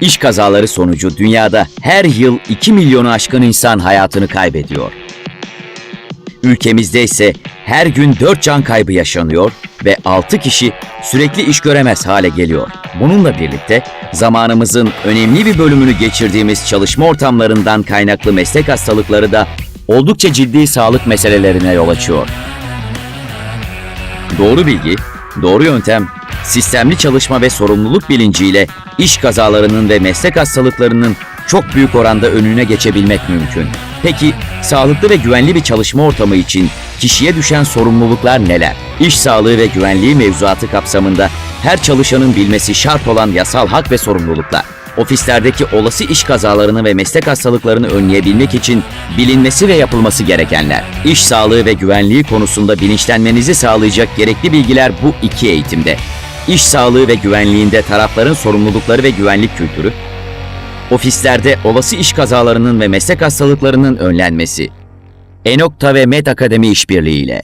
İş kazaları sonucu dünyada her yıl 2 milyonu aşkın insan hayatını kaybediyor. Ülkemizde ise her gün 4 can kaybı yaşanıyor ve 6 kişi sürekli iş göremez hale geliyor. Bununla birlikte zamanımızın önemli bir bölümünü geçirdiğimiz çalışma ortamlarından kaynaklı meslek hastalıkları da oldukça ciddi sağlık meselelerine yol açıyor. Doğru bilgi, doğru yöntem, sistemli çalışma ve sorumluluk bilinciyle iş kazalarının ve meslek hastalıklarının çok büyük oranda önüne geçebilmek mümkün. Peki sağlıklı ve güvenli bir çalışma ortamı için kişiye düşen sorumluluklar neler? İş sağlığı ve güvenliği mevzuatı kapsamında her çalışanın bilmesi şart olan yasal hak ve sorumluluklar. Ofislerdeki olası iş kazalarını ve meslek hastalıklarını önleyebilmek için bilinmesi ve yapılması gerekenler. İş sağlığı ve güvenliği konusunda bilinçlenmenizi sağlayacak gerekli bilgiler bu iki eğitimde. İş sağlığı ve güvenliğinde tarafların sorumlulukları ve güvenlik kültürü, ofislerde olası iş kazalarının ve meslek hastalıklarının önlenmesi. Enokta ve Med Akademi işbirliğiyle